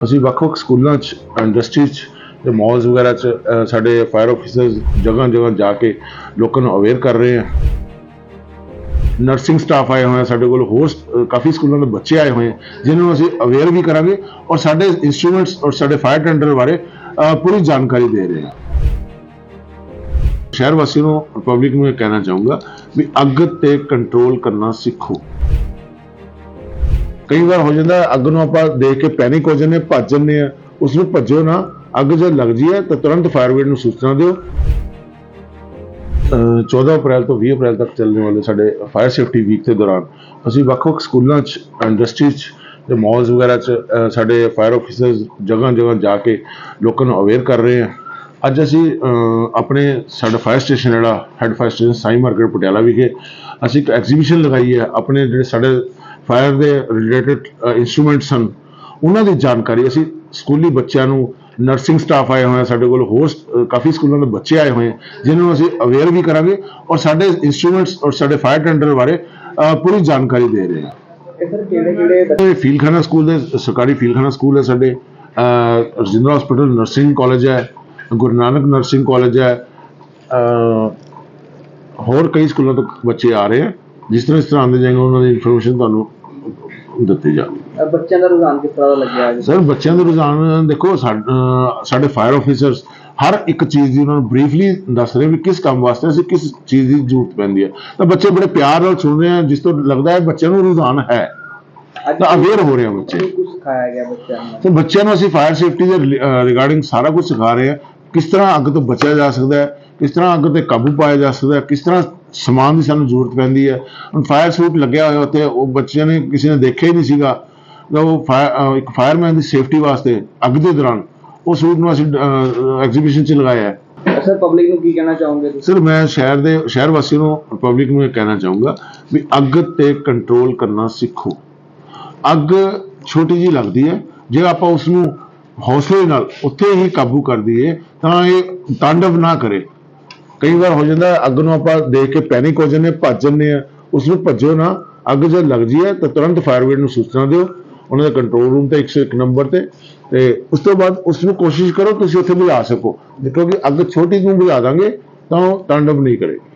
ਅਸੀਂ ਵੱਖ-ਵੱਖ ਸਕੂਲਾਂ 'ਚ ਇੰਡਸਟਰੀ 'ਚ ਤੇ ਮਾਲਸ ਵਗੈਰਾ 'ਚ ਅ, ਸਾਡੇ ਫਾਇਰ ਆਫੀਸਰਸ ਜਗ੍ਹਾ ਜਗ੍ਹਾ ਜਾ ਕੇ ਲੋਕਾਂ ਨੂੰ ਅਵੇਅਰ ਕਰ ਰਹੇ ਆ। ਨਰਸਿੰਗ ਸਟਾਫ ਆਏ ਹੋਏ ਆ ਸਾਡੇ ਕੋਲ ਹੋਰ ਸ- ਕਾਫੀ ਸਕੂਲਾਂ ਦੇ ਬੱਚੇ ਆਏ ਹੋਏ ਆ ਜਿਨ੍ਹਾਂ ਨੂੰ ਅਸੀਂ ਅਵੇਅਰ ਵੀ ਕਰਾਂਗੇ ਔਰ ਸਾਡੇ ਇਨਸਟਰੂਮੈਂਟਸ ਔਰ ਸਾਡੇ ਫਾਇਰ ਟੈਂਡਰ ਬਾਰੇ ਅ, ਪੂਰੀ ਜਾਣਕਾਰੀ ਦੇ ਰਹੇ ਹਾਂ ਸ਼ਹਿਰ ਵਾਸੀਆਂ ਨੂੰ ਪਬਲਿਕ ਨੂੰ ਇਹ ਕਹਿਣਾ ਚਾਹੂੰਗਾ ਵੀ ਅੱਗ ਤੇ ਕੰਟਰੋਲ ਕਰਨਾ ਸਿੱਖੋ। ਕਈ ਵਾਰ ਹੋ ਜਾਂਦਾ ਅੱਗ ਨੂੰ ਆਪਾਂ ਦੇਖ ਕੇ ਪੈਨਿਕ ਹੋ ਜਾਂਦੇ ਹਾਂ, ਭੱਜ ਜਾਂਦੇ ਆ ਉਸ ਨੂੰ ਭੱਜੋ ਨਾ ਅੱਗ ਜੇ ਲੱਗਦੀ ਹੈ ਤਾਂ ਤੁਰੰਤ ਫਾਇਰ ਬ੍ਰਿਗੇਡ ਨੂੰ ਸੂਚਨਾ ਦਿਓ। ਅਹ 14 ਅਪ੍ਰੈਲ ਤੋਂ 20 ਅਪ੍ਰੈਲ ਤੱਕ ਚੱਲਣ ਵਾਲੇ ਸਾਡੇ ਫਾਇਰ ਸੇਫਟੀ ਵੀਕ ਦੇ ਦੌਰਾਨ ਅਸੀਂ ਵੱਖ-ਵੱਖ ਸਕੂਲਾਂ 'ਚ ਇੰਡਸਟਰੀ 'ਚ ਤੇ ਮਾਲਸ ਵਗੈਰਾ 'ਚ ਸਾਡੇ ਫਾਇਰ ਆਫੀਸਰਸ ਜਗ੍ਹਾ ਜਗ੍ਹਾ ਜਾ ਕੇ ਲੋਕਾਂ ਨੂੰ ਅਵੇਅਰ ਕਰ ਰਹੇ ਹਾਂ। ਅੱਜ ਅਸੀਂ ਆਪਣੇ ਸਾਡਾ ਫਾਇਰ ਸਟੇਸ਼ਨ ਜਿਹੜਾ head fire station Sai market Patiala ਵਿਖੇ ਅਸੀਂ ਇੱਕ ਐਗਜ਼ੀਬਿਸ਼ਨ ਲਗਾਈ ਹੈ ਆਪਣੇ ਜਿਹੜੇ ਸਾਡੇ ਫਾਇਰ ਦੇ ਰਿਲੇਟਡ ਇਨਸਟਰੂਮੈਂਟਸ ਹਨ। ਉਹਨਾਂ ਦੀ ਜਾਣਕਾਰੀ ਅਸੀਂ ਸਕੂਲੀ ਬੱਚਿਆਂ ਨੂੰ ਨਰਸਿੰਗ ਸਟਾਫ ਆਏ ਹੋਏ ਸਾਡੇ ਕੋਲ ਹੋਰ ਕਾਫੀ ਸਕੂਲਾਂ ਦੇ ਬੱਚੇ ਆਏ ਹੋਏ ਜਿਨ੍ਹਾਂ ਨੂੰ ਅਸੀਂ ਅਵੇਅਰ ਵੀ ਕਰਾਂਗੇ ਔਰ ਸਾਡੇ ਇਨਸਟਰੂਮੈਂਟਸ ਔਰ ਸਾਡੇ ਫਾਇਰ ਟੈਂਡਰ ਬਾਰੇ ਪੂਰੀ ਜਾਣਕਾਰੀ ਦੇ ਰਹੇ ਹਾਂ ਇਹ ਫੀਲਖਾਨਾ ਸਕੂਲ ਦੇ ਸਰਕਾਰੀ ਫੀਲਖਾਨਾ ਸਕੂਲ ਹੈ ਸਾਡੇ ਰਜਿੰਦਰਾ ਹਸਪੀਟਲ ਨਰਸਿੰਗ ਕਾਲਜ ਹੈ ਗੁਰੂ ਨਾਨਕ ਨਰਸਿੰਗ ਕਾਲਜ ਹੈ ਹੋਰ ਕਈ ਸਕੂਲਾਂ ਤੋਂ ਬੱਚੇ ਆ ਰਹੇ ਆ। ਜਿਸ ਤਰ੍ਹਾਂ ਇਸ ਤਰ੍ਹਾਂ ਆਉਂਦੇ ਜਾਏਗਾ ਉਹਨਾਂ ਦੀ ਇਨਫੋਰਮੇਸ਼ਨ ਤੁਹਾਨੂੰ ਦਿੱਤੀ ਜਾਵੇਗੀ ਅਹ ਬੱਚਿਆਂ ਦਾ ਰੁਝਾਨ ਕਿਸ ਤਰ੍ਹਾਂ ਦਾ ਲੱਗਿਆ ਸਰ ਬੱਚਿਆਂ ਦੇ ਰੁਝਾਨ ਦੇਖੋ ਸਾ- ਅਹ ਸਾਡੇ ਫਾਇਰ ਆਫੀਸਰਸ ਹਰ ਇੱਕ ਚੀਜ਼ ਦੀ ਉਹਨਾਂ ਨੂੰ ਬਰੀਫਲੀ ਦੱਸ ਰਹੇ ਵੀ ਕਿਸ ਕੰਮ ਵਾਸਤੇ ਅਸੀਂ ਕਿਸ ਚੀਜ਼ ਦੀ ਜ਼ਰੂਰਤ ਪੈਂਦੀ ਹੈ ਤਾਂ ਬੱਚੇ ਬੜੇ ਪਿਆਰ ਨਾਲ ਸੁਣ ਰਹੇ ਆ ਜਿਸ ਤੋਂ ਲੱਗਦਾ ਹੈ ਬੱਚਿਆਂ ਨੂੰ ਰੁਝਾਨ ਹੈ। ਅੱਜ ਤਾਂ ਅਵੇਅਰ ਹੋ ਰਹੇ ਆ ਬੱਚੇ। ਕੁਝ ਸਿਖਾਇਆ ਗਿਆ ਬੱਚਿਆਂ ਨੂੰ? ਤੇ ਬੱਚਿਆਂ ਨੂੰ ਅਸੀਂ ਫਾਇਰ ਸੇਫਟੀ ਦੇ ਰਿਗਾਰਡਿੰਗ ਸਾਰਾ ਕੁਝ ਸਿਖਾ ਰਹੇ ਹਾਂ ਕਿਸ ਤਰ੍ਹਾਂ ਅੱਗ ਤੋਂ ਬਚਿਆ ਜਾ ਸਕਦਾ ਹੈ ਕਿਸ ਤਰ੍ਹਾਂ ਅੱਗ ਤੇ ਕਾਬੂ ਪਾਇਆ ਜਾ ਸਕਦਾ ਹੈ ਕਿਸ ਤਰ੍ਹਾਂ ਸਮਾਨ ਦੀ ਸਾਨੂੰ ਜ਼ਰੂਰਤ ਪੈਂਦੀ ਹੈ। ਹੁਣ ਫਾਇਰ ਸੂਟ ਲੱਗਿਆ ਹੋਇਆ ਉੱਤੇ ਉਹ ਬੱਚਿਆਂ ਨੇ ਕਿਸੇ ਨੇ ਦੇਖਿਆ ਹੀ ਨਹੀਂ ਸੀਗਾ। ਤਾਂ ਉਹ ਫਾਇਰ ਇੱਕ ਫਾਇਰਮੈਨ ਦੀ ਸੇਫਟੀ ਵਾਸਤੇ ਅੱਗ ਦੇ ਦੌਰਾਨ ਉਹ ਸੂਟ ਨੂੰ ਅਸੀਂ ਐਗਜ਼ੀਬਿਸ਼ਨ 'ਚ ਲਗਾਇਆ ਹੈ। ਸਰ ਪਬਲਿਕ ਨੂੰ ਕੀ ਕਹਿਣਾ ਚਾਹੋਗੇ ਤੁਸੀਂ? ਸਰ ਮੈਂ ਸ਼ਹਿਰ ਦੇ ਸ਼ਹਿਰ ਵਾਸੀਆਂ ਨੂੰ ਪਬਲਿਕ ਨੂੰ ਇਹ ਕਹਿਣਾ ਚਾਹੂੰਗਾ ਵੀ ਅੱਗ ਤੇ ਕੰਟਰੋਲ ਕਰਨਾ ਸਿੱਖੋ। ਅੱਗ ਛੋਟੀ ਜੀ ਲੱਗਦੀ ਹੈ ਜੇ ਆਪਾਂ ਉਸ ਨੂੰ ਹੌਸਲੇ ਨਾਲ ਉੱਥੇ ਹੀ ਕਾਬੂ ਕਰ ਦਈਏ ਤਾਂ ਇਹ ਤਾਂਡਵ ਨਾ ਕਰੇ। ਕਈ ਵਾਰ ਹੋ ਜਾਂਦਾ ਅੱਗ ਨੂੰ ਆਪਾਂ ਦੇਖ ਕੇ ਪੈਨਿਕ ਹੋ ਜਾਂਦੇ ਹਾਂ, ਭੱਜ ਜਾਂਦੇ ਆ ਉਸ ਨੂੰ ਭੱਜੋ ਨਾ ਅੱਗ ਜਦ ਲੱਗਦੀ ਹੈ ਤਾਂ ਤੁਰੰਤ ਫਾਇਰ ਬ੍ਰਿਗੇਡ ਨੂੰ ਸੂਚਨਾ ਦਿਓ। ਉਹਨਾਂ ਦੇ ਕੰਟਰੋਲ ਰੂਮ ਤੇ 101 ਨੰਬਰ ਤੇ। ਤੇ ਉਸ ਤੋਂ ਬਾਅਦ ਉਸ ਨੂੰ ਕੋਸ਼ਿਸ਼ ਕਰੋ ਤੁਸੀਂ ਉੱਥੇ ਬੁਝਾ ਸਕੋ। ਕਿਉਂਕਿ ਅੱਗ ਛੋਟੀ ਨੂੰ ਬੁਝਾ ਦਾਂਗੇ ਤਾਂ ਉਹ ਤਾਂਡਵ ਨਹੀਂ ਕਰੇਗੀ।